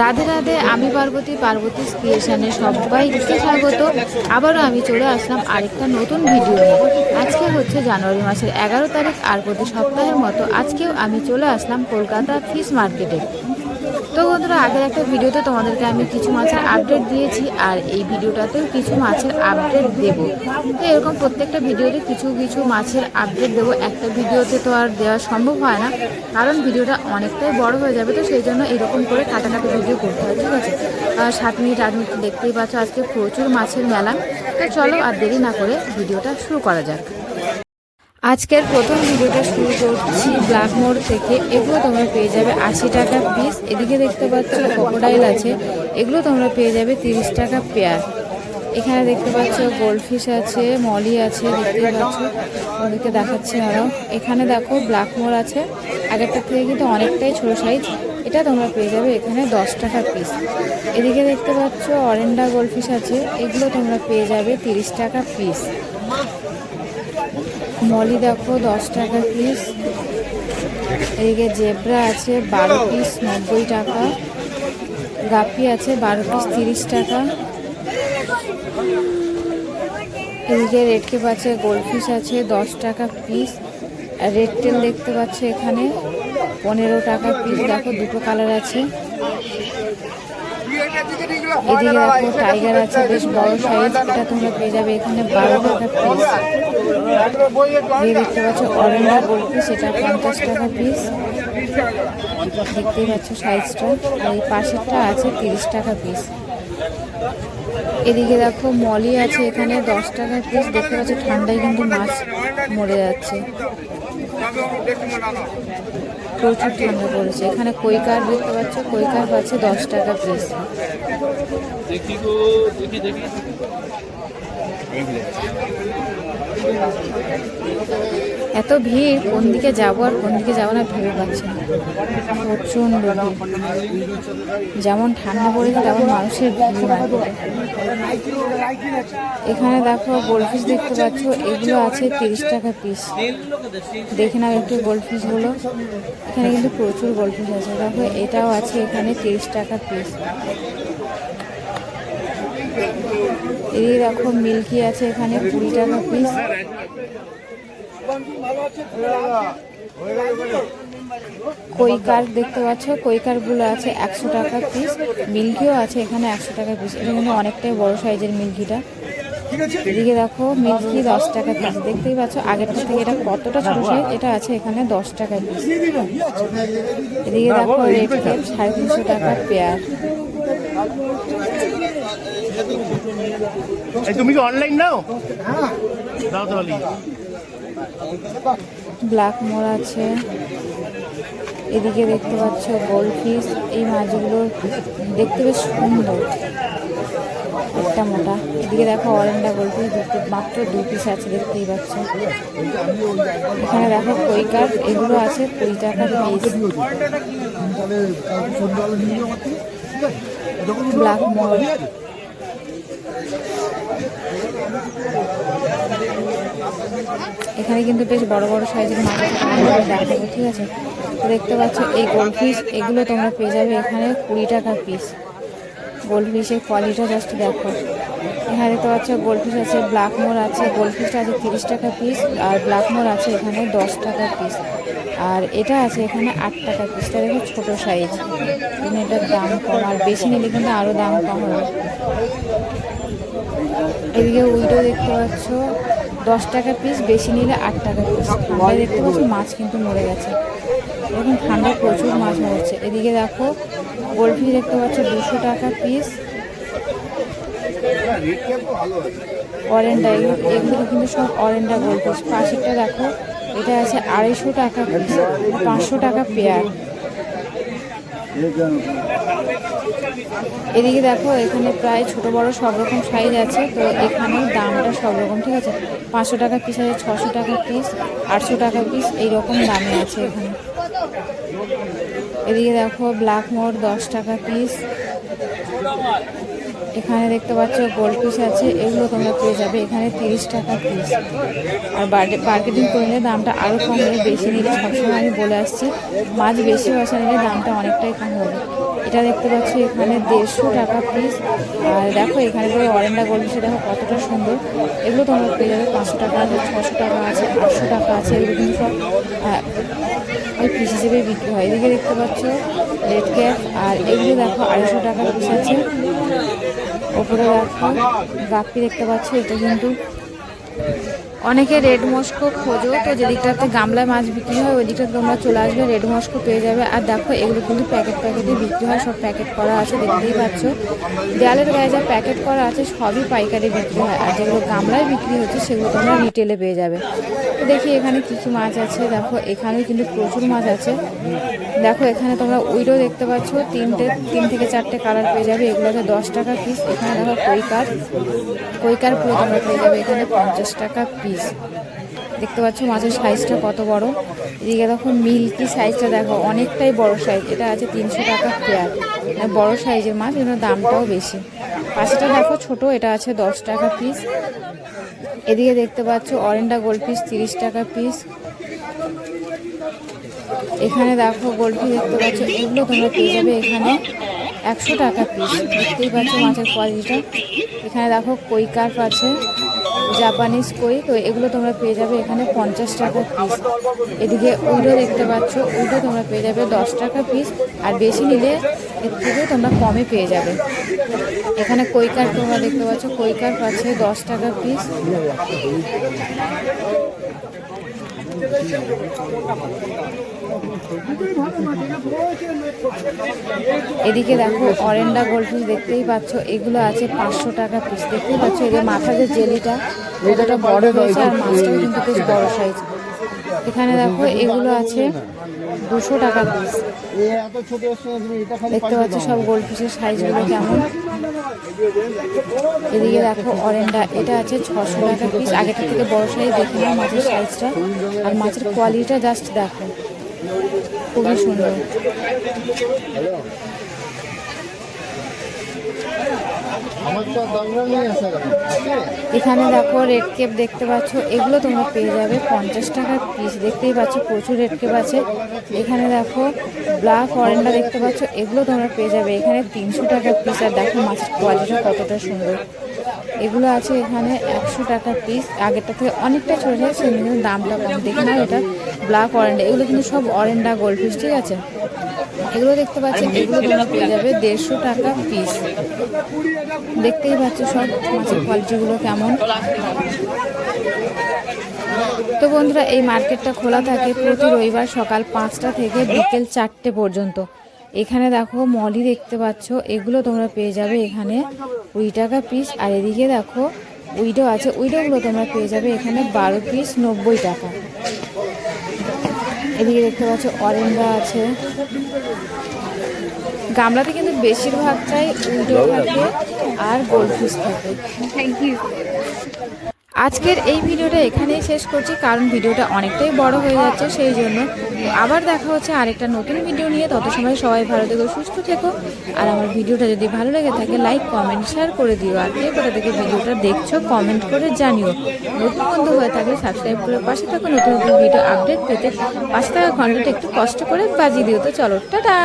রাধে রাধে, আমি পার্বতী পার্বতী ক্রিয়েশনে সবাইকে স্বাগত। আবারও আমি চলে আসলাম আরেকটা নতুন ভিডিও নিয়ে। আজকে হচ্ছে জানুয়ারি মাসের এগারো তারিখ, আর প্রতি সপ্তাহের মতো আজকেও আমি চলে আসলাম কলকাতা ফিশ মার্কেটে। তো বন্ধুরা, আগের একটা ভিডিওতে তোমাদেরকে আমি কিছু মাছের আপডেট দিয়েছি আর এই ভিডিওটাতেও কিছু মাছের আপডেট দেব। তো এরকম প্রত্যেকটা ভিডিওতে কিছু কিছু মাছের আপডেট দেবো। একটা ভিডিওতে তো আর দেওয়া সম্ভব হয় না, কারণ ভিডিওটা অনেকটাই বড় হয়ে যাবে, তো সেই জন্য এরকম করে কাটাকাটি ভিডিও করতে হয়, ঠিক আছে? সাত মিনিট, আট মিনিট দেখতেই পাচ্ছ আজকে প্রচুর মাছের মেলা। তো চলো আর দেরি না করে ভিডিওটা শুরু করা যাক। আজকের প্রথম ভিডিওটা শুরু করছি ব্ল্যাক মোড় থেকে। এগুলো তোমরা পেয়ে যাবে আশি টাকা পিস এদিকে দেখতে পাচ্ছ ক্রোকোডাইল আছে। এগুলো তোমরা পেয়ে যাবে তিরিশ টাকা পেয়ার এখানে দেখতে পাচ্ছ গোল্ডফিশ আছে মলি আছে, দেখতেই পাচ্ছ। ওদেরকে দেখাচ্ছি আরও এখানে দেখো ব্ল্যাক মোড় আছে। আগেরটার থেকে কিন্তু অনেকটাই ছোট সাইজ এটা তোমরা পেয়ে যাবে এখানে দশ টাকা পিস এদিকে দেখতে পাচ্ছ অরেন্ডা গোল্ডফিশ আছে। এগুলো তোমরা পেয়ে যাবে তিরিশ টাকা পিস মলি দেখো, দশ টাকা পিস এদিকে জেব্রা আছে, বারো পিস নব্বই টাকা। গাপি আছে, বারো পিস তিরিশ টাকা। এদিকে রেড কেপ আছে গোল্ডফিশ আছে, দশ টাকা পিস রেড টেল দেখতে পাচ্ছ এখানে, পনেরো টাকা পিস দেখো, দুটো কালার আছে। এদিকে দেখো টাইগার আছে, বেশ বড় সাইজ এটা তোমরা পেয়ে যাবে এখানে বারো টাকা পিস দিয়ে দেখতে পাচ্ছ অরেঞ্জ গোলপিস এটা পঞ্চাশ টাকা পিস দেখতেই পাচ্ছ সাইজটা। আর এই পাশেরটা আছে তিরিশ টাকা পিস এদিকে দেখো মলি আছে এখানে দশ টাকা পিস দেখতে পাচ্ছ ঠান্ডায় কিন্তু মাছ মরে যাচ্ছে। প্রচুর ঠান্ডা পড়েছে। এখানে কৈকার দেখতে পাচ্ছ? কৈকার পাচ্ছে দশ টাকা পিস দেখি দেখি। এত ভিড়, কোন দিকে যাব আর কোন দিকে যাব না ভেবে পাচ্ছি না। প্রচণ্ড যেমন ঠান্ডা পড়েছে, তেমন মানুষের ভিড় এখানে দেখো গোলফিশ দেখতে পাচ্ছ, এগুলো আছে তিরিশ টাকা পিস দেখে নাও একটু গোলফিশগুলো এখানে কিন্তু প্রচুর গোলফিশ আছে। দেখো, এটাও আছে এখানে তিরিশ টাকা পিস এই দেখো মিল্কি আছে এখানে কুড়ি টাকা পিস কৈকার দেখতে পাচ্ছ, কৈকারগুলো আছে একশো টাকা পিস মিল্কিও আছে এখানে একশো টাকা পিস এটা কিন্তু অনেকটাই বড় সাইজের মিল্কিটা। এদিকে দেখো, মিল্কি দশ টাকা পিস দেখতেই পাচ্ছ, আগেরটা থেকে এটা কতটা ছোট সাইজ, এটা আছে এখানে দশ টাকা পিস এদিকে দেখো রেড কেপ, সাড়ে তিনশো টাকা পেয়ার। তুমি কি অনলাইন নাও? দাও তাহলে। ব্ল্যাক মোর আছে। এদিকে দেখতে পাচ্ছ গোল্ডফিশ এই মাছগুলো দেখতে বেশ সুন্দর। একটা মোটা। এদিকে দেখো অরেন্ডা গোল্ডফিশ দুটো মাত্র দু পিস আছে, দেখতেই পাচ্ছ। এখানে দেখো কৈকার এগুলো আছে, কুড়ি টাকা পিস ব্ল্যাক মোর। এখানে কিন্তু বেশ বড় বড় সাইজের মাছ দেখাবো, ঠিক আছে? তো দেখতে পাচ্ছ, এই গোল্ড ফিশ এগুলো তোমরা পেয়ে যাবে এখানে কুড়ি টাকা পিস গোল্ড ফিশের কোয়ালিটিটা জাস্ট দেখো। এখানে দেখতে পাচ্ছ গোল্ড ফিশ আছে ব্ল্যাক মোর আছে গোল্ড ফিশটা আছে তিরিশ টাকা পিস আর ব্ল্যাক মোর আছে এখানে দশ টাকা পিস আর এটা আছে এখানে আট টাকা পিসটা দেখো ছোটো সাইজ কিন্তু এটার দাম কম, আর বেশি নিলে কিন্তু আরও দাম কম হবে। এদিকে উইডো দেখতে পাচ্ছ, দশ টাকা পিস বেশি নিলে আট টাকা পিস ঠান্ডায় দেখতে পাচ্ছ মাছ কিন্তু মরে গেছে। এখন ঠান্ডায় প্রচুর মাছ মরছে। এদিকে দেখো, গোলফিশ দেখতে পাচ্ছ, দুশো টাকা পিস অরেন্ডা এগুলো এগুলো কিন্তু সব অরেন্ডা গোলফিশ। পাশেরটা দেখো এটা আছে আড়াইশো টাকা পাঁচশো টাকা পেয়ার এদিকে দেখো, এখানে প্রায় ছোট বড় সব রকম সাইজ আছে, তো এখানে দামটা সব রকম, ঠিক আছে? পাঁচশো টাকা পিস আছে, ছশো টাকা পিস আটশো টাকা পিস এই রকম দামে আছে এখানে। এদিকে দেখো ব্ল্যাক মোড় দশ টাকা পিস এখানে দেখতে পাচ্ছ গোল্ড পিস আছে, এগুলো তোমরা পেয়ে যাবে। এখানে তিরিশ টাকা পিস আর মার্কেটিং করে নিলে দামটা আরও কম হবে বেশি নিলে সবসময় আমি বলে আসছি, মাছ বেশি বসা নিলে দামটা অনেকটাই কম হবে। এটা দেখতে পাচ্ছি এখানে দেড়শো টাকা পিস আর দেখো এখানে যে অরেন্ডা গোল্ড পিসে দেখো কতটা সুন্দর। এগুলো তোমরা পেয়ে যাবে পাঁচশো টাকা আছে ছশো টাকা আছে, আটশো টাকা আছে এগুলো কিন্তু সব ওই পিস হিসেবে বিক্রি হয়। এদিকে দেখতে পাচ্ছ রেড ক্যাপ আর এগুলো দেখো আড়াইশো টাকা পিস আছে। ওপরে গাপ্পি দেখতে পাচ্ছ, এটা কিন্তু অনেকে রেড মস্কো খোঁজো, তো যেদিকটাতে গামলায় মাছ বিক্রি হয় ওই দিকটাতে তোমরা চলে আসবে, রেড মস্কো পেয়ে যাবে। আর দেখো, এগুলো কিন্তু প্যাকেট প্যাকেটে বিক্রি হয়, সব প্যাকেট করা আছে, দেখতেই পাচ্ছ। দেয়ালের গায়ে যা প্যাকেট করা আছে, সবই পাইকারি বিক্রি হয়। আর যেগুলো গামলায় বিক্রি হচ্ছে, সেগুলো তোমরা রিটেলে পেয়ে যাবে। দেখি এখানে কী কী মাছ আছে। দেখো এখানে কিন্তু প্রচুর মাছ আছে। দেখো, এখানে তোমরা উইডো দেখতে পাচ্ছ। তিনটে, তিন থেকে চারটে কালার পেয়ে যাবে। এগুলো আছে দশ টাকা পিস এখানে দেখো কৈকার। কৈকার পুরো তোমরা পেয়ে যাবে। এখানে পঞ্চাশ টাকা পিস দেখতে পাচ্ছ মাছের সাইজটা কত বড়। এদিকে দেখো মিল্কি সাইজটা দেখো, অনেকটাই বড় সাইজ এটা আছে তিনশো টাকা পেয়ার মানে বড় সাইজের মাছ এগুলোর দামটাও বেশি। পাশেটা দেখো ছোট, এটা আছে দশ টাকা পিস এদিকে দেখতে পাচ্ছ, অরেন্ডা গোল্ড পিস তিরিশ টাকা পিস এখানে দেখো গোল্ড পিস দেখতে পাচ্ছ, এগুলো তোমরা পেয়ে যাবে এখানে একশো টাকা পিস দেখতেই পাচ্ছ মাছের কোয়ালিটিটা এখানে দেখো কইকার্প আছে। জাপানিজ কই, তো এগুলো তোমরা পেয়ে যাবে এখানে পঞ্চাশ টাকা পিস এদিকে উইডো দেখতে পাচ্ছ, উইডো তোমরা পেয়ে যাবে দশ টাকা পিস আর বেশি নিলে এর থেকে তোমরা কমে পেয়ে যাবে। এখানে কই কার্প তোমরা দেখতে পাচ্ছ কৈকার পাচ্ছে দশ টাকা পিস এদিকে দেখো অরেন্ডা গোল্ডফিশ দেখতেই পাচ্ছ, এগুলো আছে পাঁচশো টাকা পিস দেখতেই পাচ্ছ, এদের মাথা যে জেলিটা বড় হয়েছে আর মাছটাও কিন্তু বেশ বড় সাইজ এখানে দেখো, এগুলো আছে দুশো টাকা পিস দেখতে পাচ্ছ সব গোল্ড পিসের সাইজগুলো কেমন। এদিকে দেখো অরেন্ডা এটা আছে ছশো টাকা পিস আগেটা থেকে বড় সাইজ দেখে নাও মাছের সাইজটা আর মাছের কোয়ালিটিটা জাস্ট দেখো। খুবই সুন্দর। এখানে দেখো রেড কেপ দেখতে পাচ্ছ। এগুলো তোমরা পেয়ে যাবে পঞ্চাশ টাকার পিস দেখতেই পাচ্ছ, প্রচুর রেড কেপ আছে। এখানে দেখো ব্ল্যাক অরেন্ডা দেখতে পাচ্ছ। এগুলো তোমরা পেয়ে যাবে। এখানে তিনশো টাকার পিস আর দেখো মাছের কোয়ালিটিটা কতটা সুন্দর। এগুলো আছে এখানে একশো টাকা পিস আগেরটা থেকে অনেকটা ছোটো যায় সেই জন্য দামটা কম। দেখে নাও এটা ব্ল্যাক অরেন্ডা এগুলো কিন্তু সব অরেন্ডা গোল্ড পিস ঠিক আছে? এগুলো দেখতে পাচ্ছেন, এগুলো পেয়ে যাবে দেড়শো টাকা পিস দেখতেই পাচ্ছ সব মাছের কোয়ালিটিগুলো কেমন। তো বন্ধুরা, এই মার্কেটটা খোলা থাকে প্রতি রবিবার সকাল পাঁচটা থেকে বিকেল চারটে পর্যন্ত। এখানে দেখো মলি দেখতে পাচ্ছ এগুলো তোমরা পেয়ে যাবে এখানে কুড়ি টাকা পিস আর এদিকে দেখো উইডো আছে উইডোগুলো তোমরা পেয়ে যাবে এখানে বারো পিস নব্বই টাকা। এদিকে দেখতে পাচ্ছ অরেঞ্জা আছে। গামলাতে কিন্তু বেশিরভাগটাই উইডো থাকে আর গোল্ডফিশ থাকে। থ্যাংক ইউ আজকের এই ভিডিওটা এখানেই শেষ করছি, কারণ ভিডিওটা অনেকটাই বড় হয়ে যাচ্ছে, সেই জন্য আবার দেখা হচ্ছে আরেকটা নতুন ভিডিও নিয়ে। তত সময় সবাই ভালো থেকো, সুস্থ থেকো। আর আমার ভিডিওটা যদি ভালো লেগে থাকে লাইক কমেন্ট শেয়ার করে দিও। আর কে কোথা থেকে ভিডিওটা দেখছ কমেন্ট করে জানিও। নতুন বন্ধু হয়ে থাকলে সাবস্ক্রাইব করে পাশে থাকো, নতুন নতুন ভিডিও আপডেট পেতে পাশে থাকা ঘন্টাটা একটু কষ্ট করে বাজিয়ে দিও। তো চলো, টাটা!